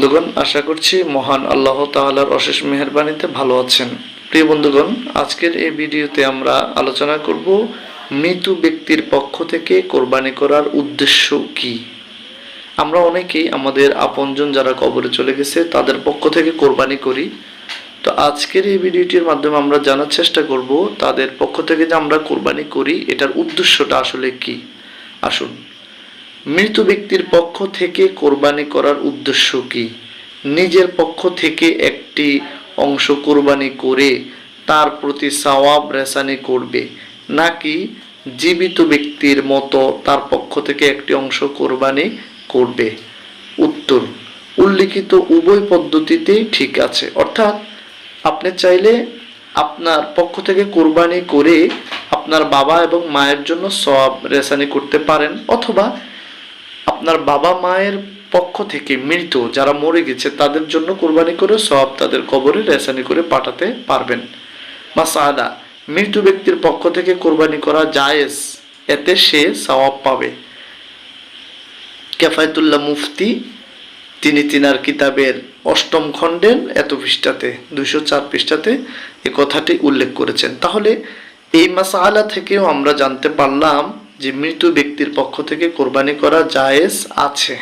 বন্ধুগণ, আশা করছি মহান আল্লাহ তাআলার অশেষ মেহেরবানিতে ভালো আছেন। প্রিয় বন্ধুগণ, আজকের এই ভিডিওতে আমরা আলোচনা করব মৃত ব্যক্তির পক্ষ থেকে কোরবানি করার উদ্দেশ্য কি? আমরা অনেকেই আমাদের আপনজন যারা কবরে চলে গেছে, তাদের পক্ষ থেকে কোরবানি করি। তো আজকের এই ভিডিওটির মাধ্যমে আমরা জানার চেষ্টা করব, তাদের পক্ষ থেকে যে আমরা কোরবানি করি, এটার উদ্দেশ্যটা আসলে কি? আসুন। মৃত ব্যক্তির পক্ষ থেকে কোরবানি করার উদ্দেশ্য কি? নিজের পক্ষ থেকে একটি অংশ কোরবানি করে তার প্রতি সওয়াব রেসানি করবে, নাকি জীবিত ব্যক্তির মতো তার পক্ষ থেকে একটি অংশ কোরবানি করবে? উত্তর, উল্লিখিত উভয় পদ্ধতিতেই ঠিক আছে। অর্থাৎ, আপনি চাইলে আপনার পক্ষ থেকে কোরবানি করে আপনার বাবা এবং মায়ের জন্য সব রেসানি করতে পারেন, অথবা আপনার বাবা মায়ের পক্ষ থেকে মৃত, যারা মরে গেছে, তাদের জন্য কোরবানি করে সব তাদের কবরে রেসানি করে পাঠাতে পারবেন। মাসাদা মৃত ব্যক্তির পক্ষ থেকে কোরবানি করা জায়েজ, এতে সে সওয়াব পাবে। কেফায়তুল্লাহ মুফতি, তিনি তিনার কিতাবের অষ্টম খণ্ডের এত পৃষ্ঠাতে, দুইশো চার পৃষ্ঠাতে এ কথাটি উল্লেখ করেছেন। তাহলে এই মাসালা থেকেও আমরা জানতে পারলাম যে মৃত ব্যক্তির পক্ষ থেকে কোরবানি করা জায়েজ আছে।